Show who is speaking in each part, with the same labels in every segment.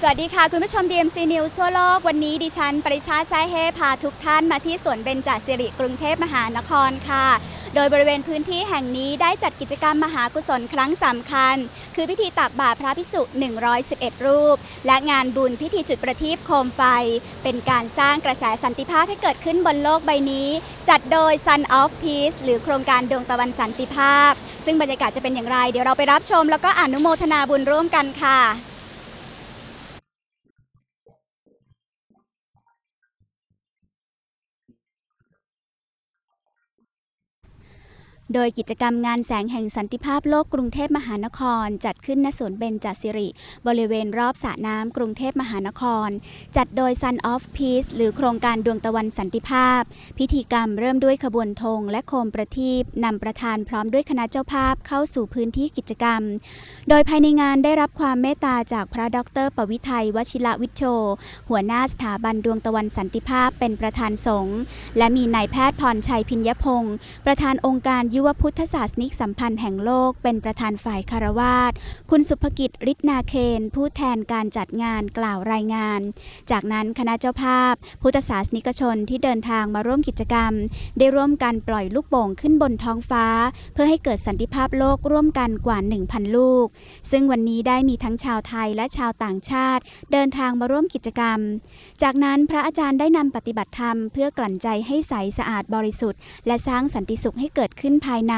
Speaker 1: สวัสดีค่ะ คุณผู้ชม DMC News ทั่วโลก วันนี้ดิฉัน ปริชาแซ่เฮพาทุกท่านมาที่สวนเบญจสิริกรุงเทพมหานครค่ะ โดยบริเวณพื้นที่แห่งนี้ได้จัดกิจกรรมมหากุศลครั้งสำคัญ คือพิธีตักบาตรพระพิสุ111 รูป และงานบุญพิธีจุดประทีปโคมไฟ เป็นการสร้างกระแสสันติภาพให้เกิดขึ้นบนโลกใบนี้ จัดโดย Sun of Peace หรือโครงการดวงตะวันสันติภาพ ซึ่งบรรยากาศจะเป็นอย่างไร เดี๋ยวเราไปรับชม แล้วก็อนุโมทนาบุญร่วมกันค่ะ โดยกิจกรรมงานแสงแห่งสันติภาพโลกกรุงเทพมหานคร จัดขึ้นณสวนเบญจสิริ บริเวณรอบสระน้ำกรุงเทพมหานคร จัดโดย Sun of Peace หรือโครงการดวงตะวันสันติภาพ พิธีกรรมเริ่มด้วยขบวนธงและโคมประทีปนำประธานพร้อมด้วยคณะเจ้าภาพเข้าสู่พื้นที่กิจกรรม โดยภายในงานได้รับความเมตตาจากพระดร ปวิทัยวชิระวิโช หัวหน้าสถาบันดวงตะวันสันติภาพเป็นประธานสงฆ์และมีนายแพทย์พรชัยพิญญพงศ์ประธานองค์การยุวพุทธศาสนิกสัมพันธ์แห่งโลกเป็นประธานฝ่ายคารวาสคุณสุภกิจฤทธนาเคน ผู้แทนการจัดงานกล่าวรายงาน จากนั้นคณะเจ้าภาพ พุทธศาสนิกชนที่เดินทางมาร่วมกิจกรรม ได้ร่วมกันปล่อยลูกโป่งขึ้นบนท้องฟ้า เพื่อให้เกิดสันติภาพโลกร่วมกันกว่า 1,000 ลูก ซึ่งวันนี้ได้มีทั้งชาวไทยและชาวต่างชาติ เดินทางมาร่วมกิจกรรม จากนั้นพระอาจารย์ได้นำปฏิบัติธรรม เพื่อกลั่นใจให้ใสสะอาดบริสุทธิ์และสร้างสันติสุขให้เกิดขึ้นภายใน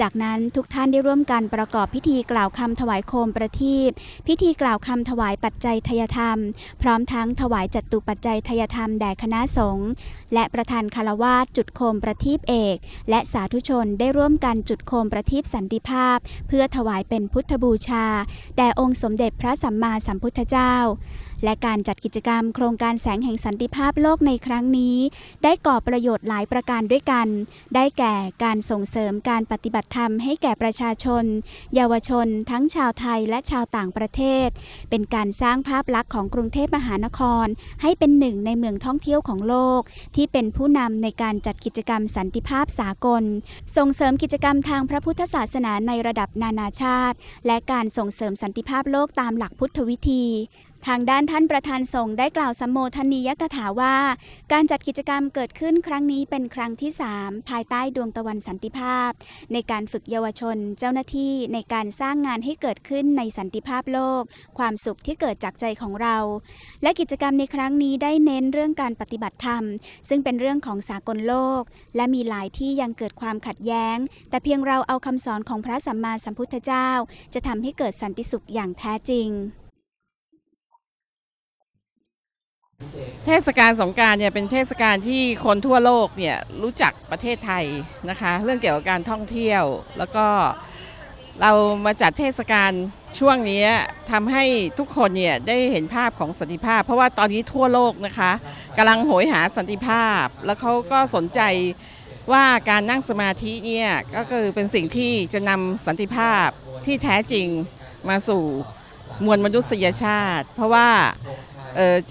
Speaker 1: จากนั้นทุกท่านได้ร่วมกันประกอบพิธีกล่าวคำถวายโคมประทีปพิธีกล่าวคำถวายปัจจัยทยธรรม พร้อมทั้งถวายจัตุปัจจัยทยธรรมแด่คณะสงฆ์และประธานคารวาสจุดโคมประทีปเอก และสาธุชนได้ร่วมกันจุดโคมประทีปสันติภาพ เพื่อถวายเป็นพุทธบูชา แด่องค์สมเด็จพระสัมมาสัมพุทธเจ้า และการจัดกิจกรรมโครงการแสงแห่งสันติภาพโลกในครั้งนี้ ได้ก่อประโยชน์หลายประการด้วยกัน ได้แก่การส่งเสริมการปฏิบัติธรรมให้แก่ประชาชน เยาวชน ทั้งชาวไทยและชาวต่างประเทศ เป็นการสร้างภาพลักษณ์ของกรุงเทพมหานคร ให้เป็นหนึ่งในเมืองท่องเที่ยวของโลก ที่เป็นผู้นำในการจัดกิจกรรมสันติภาพสากล ส่งเสริมกิจกรรมทางพระพุทธศาสนาในระดับนานาชาติ และการส่งเสริมสันติภาพโลกตามหลักพุทธวิธี ทางด้านท่านประธานสงฆ์ได้กล่าวสัมโมทนียกถาว่า การจัดกิจกรรมเกิดขึ้นครั้งนี้เป็นครั้งที่ 3 ภายใต้ดวงตะวันสันติภาพ ในการฝึกเยาวชน เจ้าหน้าที่ในการสร้างงานให้เกิดขึ้นในสันติภาพโลก ความสุขที่เกิดจากใจของเรา และกิจกรรมในครั้งนี้ได้เน้นเรื่องการปฏิบัติธรรม ซึ่งเป็นเรื่องของสากลโลก และมีหลายที่ยังเกิดความขัดแย้ง แต่เพียงเราเอาคำสอนของพระสัมมาสัมพุทธเจ้า จะทำให้เกิดสันติสุขอย่างแท้จริง
Speaker 2: เทศกาลสงการเนี่ยเป็นเทศกาลที่คนทั่วโลกเนี่ยรู้จักประเทศไทยนะคะ เรื่องเกี่ยวกับการท่องเที่ยว แล้วก็เรามาจัดเทศกาลช่วงนี้ทำให้ทุกคนเนี่ยได้เห็นภาพของสันติภาพ เพราะว่าตอนนี้ทั่วโลกนะคะกำลังโหยหาสันติภาพ แล้วเขาก็สนใจว่าการนั่งสมาธิเนี่ยก็คือเป็นสิ่งที่จะนำสันติภาพที่แท้จริงมาสู่มวลมนุษยชาติ เพราะว่า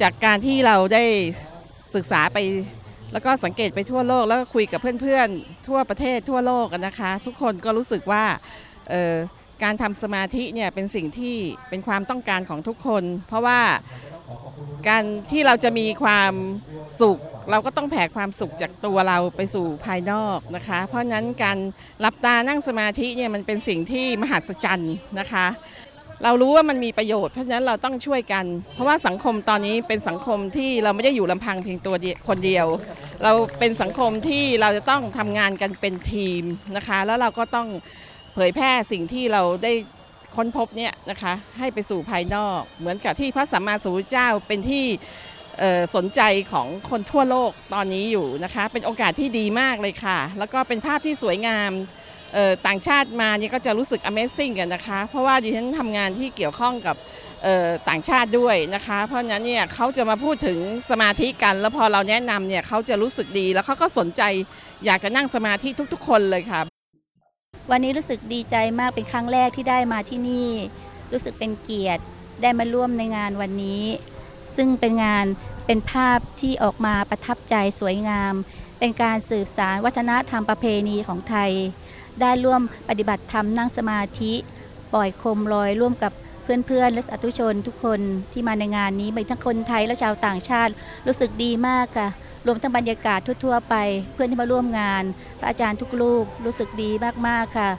Speaker 2: จากการที่เราได้ศึกษาไป แล้วก็สังเกตไปทั่วโลก แล้วก็คุยกับเพื่อนๆ ทั่วประเทศทั่วโลกนะคะ ทุกคนก็รู้สึกว่าการทำสมาธิเนี่ยเป็นสิ่งที่เป็นความต้องการของทุกคน เพราะว่าการที่เราจะมีความสุข เราก็ต้องแผ่ความสุขจากตัวเราไปสู่ภายนอกนะคะ เพราะนั้นการหลับตานั่งสมาธิเนี่ยมันเป็นสิ่งที่มหัศจรรย์นะคะ เรารู้ว่ามันมีประโยชน์เพราะฉะนั้นเราต้องช่วยกัน เพราะว่าสังคมตอนนี้เป็นสังคมที่เราไม่ได้อยู่ลำพังเพียงตัวคนเดียว เราเป็นสังคมที่เราจะต้องทำงานกันเป็นทีมนะคะ แล้วเราก็ต้องเผยแพร่สิ่งที่เราได้ค้นพบเนี่ยนะคะให้ไปสู่ภายนอก เหมือนกับที่พระสัมมาสัมพุทธเจ้าเป็นที่สนใจของคนทั่วโลกตอนนี้อยู่นะคะ เป็นโอกาสที่ดีมากเลยค่ะ แล้วก็เป็นภาพที่สวยงาม ต่างชาติมาเนี่ยก็จะรู้สึก Amazing กันนะคะ เพราะว่าดิฉันทำงานที่เกี่ยวข้องกับต่างชาติด้วยนะคะ เพราะฉะนั้นเนี่ยเขาจะมาพูดถึงสมาธิกัน แล้วพอเราแนะนำเนี่ยเขาจะรู้สึกดี แล้วเขาก็สนใจอยากจะนั่งสมาธิทุก ๆ คนเลยค่ะ
Speaker 3: วันนี้รู้สึกดีใจมากเป็นครั้งแรกที่ได้มาที่นี่ รู้สึกเป็นเกียรติได้มาร่วมในงานวันนี้ ซึ่งเป็นงานเป็นภาพที่ออกมาประทับใจสวยงาม เป็นการสืบสารวัฒนธรรมประเพณีของไทย ได้ร่วมปฏิบัติธรรมนั่งสมาธิปล่อยโคมลอยร่วมกับเพื่อนๆและสาธุชนทุกคนที่มาในงานนี้มีทั้งคนไทยและชาวต่างชาติ รู้สึกดีมากค่ะ รวมทั้งบรรยากาศทั่วๆไป เพื่อนที่มาร่วมงาน พระอาจารย์ทุกรูปรู้สึกดีมากๆค่ะ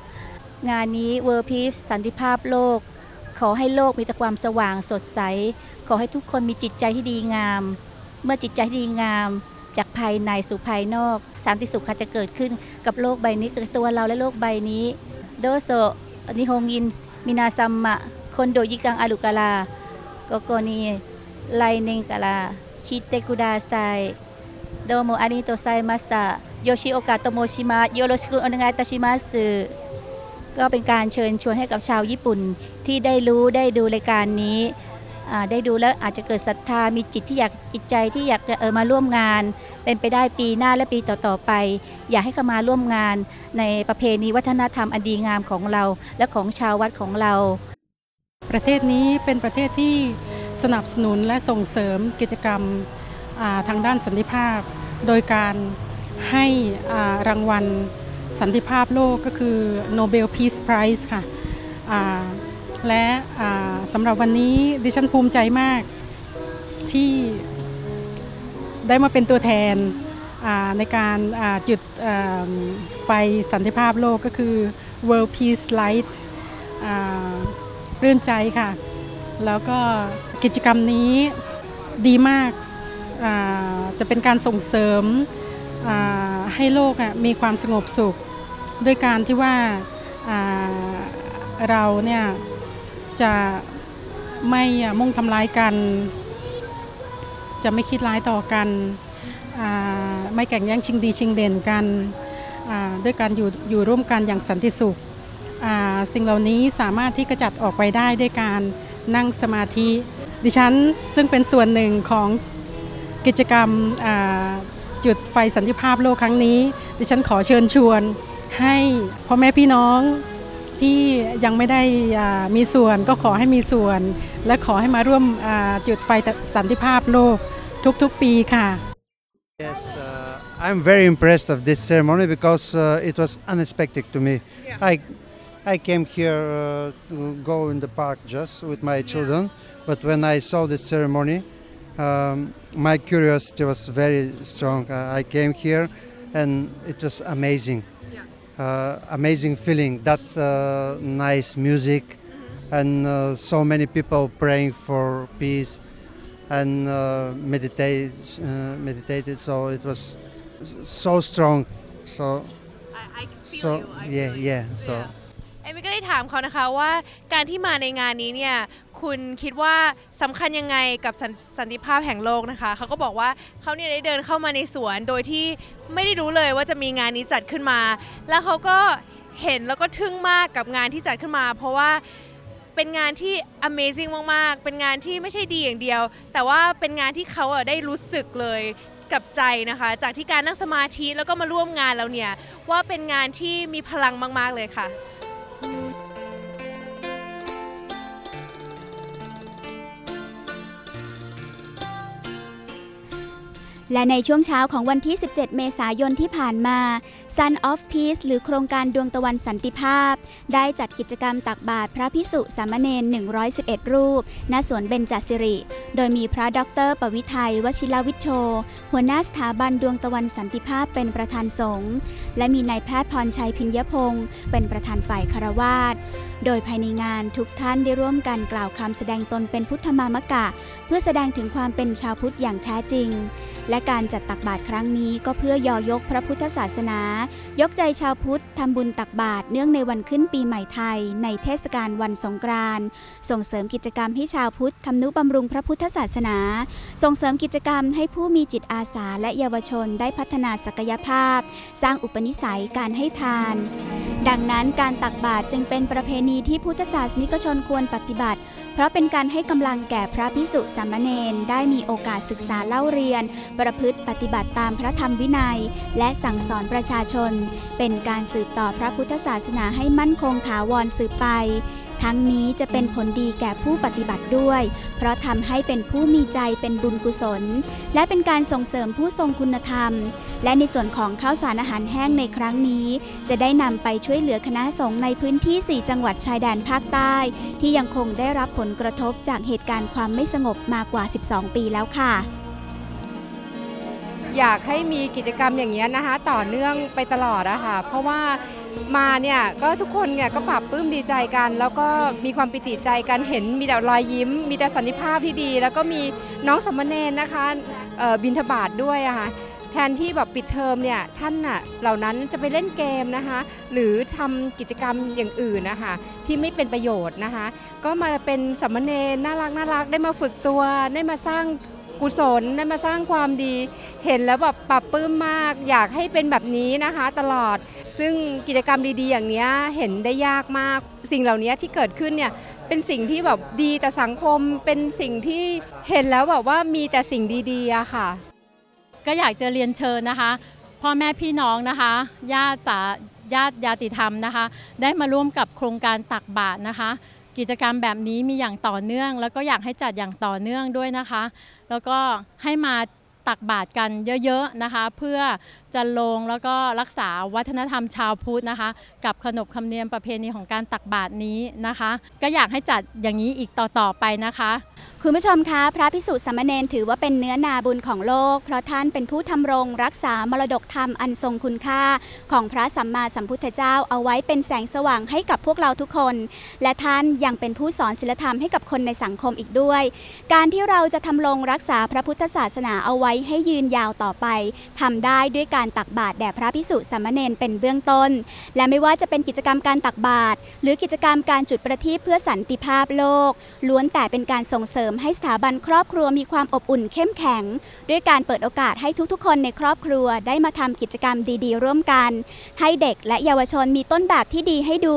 Speaker 3: งานนี้ World Peace สันติภาพโลก ขอให้โลกมีแต่ความสว่างสดใส ขอให้ทุกคนมีจิตใจที่ดีงาม เมื่อจิตใจที่ดีงาม จากภายในสู่ภายนอก สันติสุขจะเกิดขึ้นกับโลกใบนี้กับตัวเราและโลกใบนี้โดโซนิฮงยินมินาซัมมะคนโดยิกังอาลุกาลาโกโกนีไลเนงกาลาคิเตกุดาไซโดโมอาริโตไซมัสะโยชิโอกาโตโมชิมะโยโรชิคุโอนงายตาชิมัสึก็เป็นการเชิญชวนให้กับชาวญี่ปุ่นที่ได้รู้ได้ดูรายการนี้ ได้ดูแล้วอาจจะเกิดศรัทธามีจิตที่อยากจิตใจที่อยากจะเออมาร่วมงาน เป็นไปได้ปีหน้าและปีต่อๆไป อยากให้เข้ามาร่วมงานในประเพณีวัฒนธรรมอันดีงามของเรา และของชาววัดของเรา
Speaker 4: ประเทศนี้เป็นประเทศที่สนับสนุนและส่งเสริมกิจกรรมทางด้านสันติภาพ โดยการให้รางวัลสันติภาพโลกก็คือ Nobel Peace Prize ค่ะ และสำหรับวันนี้ดิฉันภูมิใจมากที่ได้มาเป็นตัวแทนในการจุดไฟสันติภาพโลกก็คือ World Peace Light รื่นใจค่ะ แล้วก็กิจกรรมนี้ดีมากจะเป็นการส่งเสริมให้โลกมีความสงบสุข ด้วยการที่ว่าเราเนี่ย จะไม่มุ่งทำร้ายกัน จะไม่คิดร้ายต่อกัน ไม่แข่งแย่งชิงดีชิงเด่นกัน ด้วยการอยู่อยู่ร่วมกันอย่างสันติสุข สิ่งเหล่านี้สามารถที่กระจัดออกไปได้ด้วยการนั่งสมาธิ ดิฉันซึ่งเป็นส่วนหนึ่งของกิจกรรมจุดไฟสันติภาพโลกครั้งนี้ ดิฉันขอเชิญชวนให้พ่อแม่พี่น้อง ที่ยังไม่ได้อ่ามีส่วนก็ขอให้มีส่วน และขอให้มาร่วมอ่าจุดไฟสันติภาพโลกทุกๆปีค่ะ
Speaker 5: Yes, uh, I'm very impressed of this ceremony because uh, it was unexpected to me. I I came here uh, to go in the park just with my children, but when I saw this ceremony, um, my curiosity was very strong. Uh, I came here, and it was amazing, uh, amazing feeling. That uh, nice music, and uh, so many people praying for peace and uh, meditate, uh, meditated. So it was so strong. So
Speaker 6: I, I feel
Speaker 5: so yeah
Speaker 6: feel you.
Speaker 5: yeah.
Speaker 6: เอมิก็ได้ถามเขานะคะว่าการที่มาในงานนี้เนี่ยคุณคิดว่าสำคัญยังไงกับสันสันติภาพแห่งโลกนะคะเขาก็บอกว่าเขาเนี่ยได้เดินเข้ามาในสวนโดยที่ไม่ได้รู้เลยว่าจะมีงานนี้จัดขึ้นมา แล้วเขาก็เห็นแล้วก็ทึ่งมากกับงานที่จัดขึ้นมา เพราะว่าเป็นงานที่ Amazing มากๆ เป็นงานที่ไม่ใช่ดีอย่างเดียว แต่ว่าเป็นงานที่เขาอะได้รู้สึกเลยกับใจนะคะ จากที่การนั่งสมาธิแล้วก็มาร่วมงานแล้วเนี่ยว่าเป็นงานที่มีพลังมากๆเลยค่ะ
Speaker 1: และในช่วงเช้าของวันที่ 17 เมษายนที่ผ่านมา Sun of Peace หรือโครงการดวงตะวันสันติภาพ ได้จัดกิจกรรมตักบาตรพระพิสุสามเณร 111 รูป ณ สวนเบญจสิริ โดยมีพระดอกเตอรปวิทัยวชิรวิทโช หัวหน้าสถาบันดวงตะวันสันติภาพเป็นประธานสงฆ์ และมีนายแพทย์พรชัยพิญญพงศ์เป็นประธานฝ่ายคารวาส โดยภายในงานทุกท่านได้ร่วมกันกล่าวคำแสดงตนเป็นพุทธมามกะ เพื่อแสดงถึงความเป็นชาวพุทธอย่างแท้จริง และการจัดตักบาตรครั้งนี้ก็เพื่อยอยกพระพุทธศาสนา ยกใจชาวพุทธทำบุญตักบาตรเนื่องในวันขึ้นปีใหม่ไทย ในเทศกาลวันสงกรานต์ส่งเสริมกิจกรรมให้ชาวพุทธทำนุบำรุงพระพุทธศาสนา ส่งเสริมกิจกรรมให้ผู้มีจิตอาสาและเยาวชนได้พัฒนาศักยภาพ สร้างอุปนิสัยการให้ทาน ดังนั้นการตักบาตรจึงเป็นประเพณีที่พุทธศาสนิกชนควรปฏิบัติ เพราะเป็นการให้กำลังแก่พระพิสุสามเณรได้มีโอกาสศึกษาเล่าเรียน ประพฤติปฏิบัติตามพระธรรมวินัย และสั่งสอนประชาชน เป็นการสืบต่อพระพุทธศาสนาให้มั่นคงถาวรสืบไป ทั้งนี้จะเป็นผลดีแก่ผู้ปฏิบัติด้วย เพราะทำให้เป็นผู้มีใจเป็นบุญกุศล และเป็นการส่งเสริมผู้ทรงคุณธรรม และในส่วนของข้าวสารอาหารแห้งในครั้งนี้ จะได้นำไปช่วยเหลือคณะสงฆ์ในพื้นที่ 4 จังหวัดชายแดนภาคใต้ ที่ยังคงได้รับผลกระทบจากเหตุการณ์ความไม่สงบมากว่า 12 ปีแล้วค่ะ
Speaker 7: อยากให้มีกิจกรรมอย่างเงี้นะคะ ต่อเนื่องไปตลอดอะค่ะเพราะว่า มาเนี่ยก็ทุกคนเนี่ยก็ปรับปลื้มดีใจกัน แล้วก็มีความปิติใจกันเห็นมีแต่รอยยิ้ม มีแต่สันติภาพที่ดี แล้วก็มีน้องสามเณรนะคะบินทบาทด้วยอะค่ะแทนที่แบบปิดเทอมเนี่ยท่านน่ะเหล่านั้นจะไปเล่นเกมนะคะหรือทำกิจกรรมอย่างอื่นนะคะที่ไม่เป็นประโยชน์นะคะก็มาเป็นสามเณรน่ารักน่ารักได้มาฝึกตัวได้มาสร้าง กุศลได้มาสร้างความดี เห็นแล้วแบบปรับปลื้มมาก อยากให้เป็นแบบนี้นะคะตลอด ซึ่งกิจกรรมดีๆ อย่างเนี้ยเห็นได้ยากมาก สิ่งเหล่านี้ที่เกิดขึ้นเนี่ยเป็นสิ่งที่แบบดีแต่สังคมเป็นสิ่งที่เห็นแล้วแบบว่ามีแต่สิ่งดีๆอะค่ะ
Speaker 8: ก็อยากจะเรียนเชิญนะคะ พ่อแม่พี่น้องนะคะญาติสาญาติญาติธรรมนะคะ ได้มาร่วมกับโครงการตักบาตรนะคะ กิจกรรมแบบนี้มีอย่างต่อเนื่อง แล้วก็อยากให้จัดอย่างต่อเนื่องด้วยนะคะ แล้วก็ให้มาตักบาตรกันเยอะๆนะคะ เพื่อจะลงแล้วก็รักษาวัฒนธรรมชาวพุทธนะคะ กับขนบธรรมเนียมประเพณีของการตักบาตรนี้นะคะ ก็อยากให้จัดอย่างนี้อีกต่อๆไปนะคะ
Speaker 1: คุณผู้ชมคะพระพิสุสามเณรถือว่าเป็นเนื้อนาบุญของโลก เพราะท่านเป็นผู้ทำรงรักษามรดกธรรมอันทรงคุณค่า ของพระสัมมาสัมพุทธเจ้าเอาไว้เป็นแสงสว่างให้กับพวกเราทุกคน และท่านยังเป็นผู้สอนศีลธรรมให้กับคนในสังคมอีกด้วย การที่เราจะทำรงรักษาพระพุทธศาสนาเอาไว้ให้ยืนยาวต่อไปทำได้ด้วยการตักบาตรแด่พระพิสุสามเณรเป็นเบื้องต้น และไม่ว่าจะเป็นกิจกรรมการตักบาตรหรือกิจกรรมการจุดประทีปเพื่อสันติภาพโลก ล้วนแต่เป็นการส่งเสริมให้สถาบันครอบครัวมีความอบอุ่นเข้มแข็ง ด้วยการเปิดโอกาสให้ทุกๆ คนในครอบครัวได้มาทำกิจกรรมดีๆ ร่วมกัน ให้เด็กและเยาวชนมีต้นแบบที่ดีให้ดู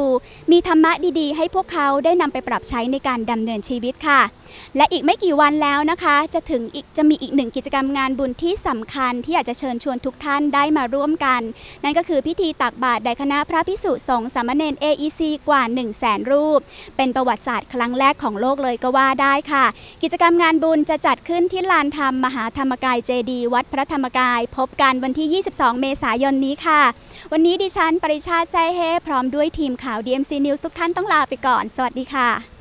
Speaker 1: มีธรรมะดีๆ ให้พวกเขาได้นำไปปรับใช้ในการดำเนินชีวิตค่ะและอีกไม่กี่วันแล้วนะคะ จะถึงอีกจะมีอีกหนึ่งกิจกรรมงานบุญที่สำคัญ ที่อยากจะเชิญชวนทุกท่านได้มาร่วมกัน นั่นก็คือพิธีตักบาตรแด่คณะพระพิสุสงฆ์สามเณร AEC กว่า 1 0 0 0 0แสนรูป เป็นประวัติศาสตร์ครั้งแรกของโลกเลยก็ว่าได้ค่ะ กิจกรรมงานบุญจะจัดขึ้นที่ลานธรรมมหาธรรมกายเจดีวัดพระธรรมกาย พบกันวันที่ 22 เมษายนนี้ค่ะ วันนี้ดิฉันปริชาติแซ่เฮพร้อมด้วยทีมข่าว DMC News ทุกท่านต้องลาไปก่อน สวัสดีค่ะ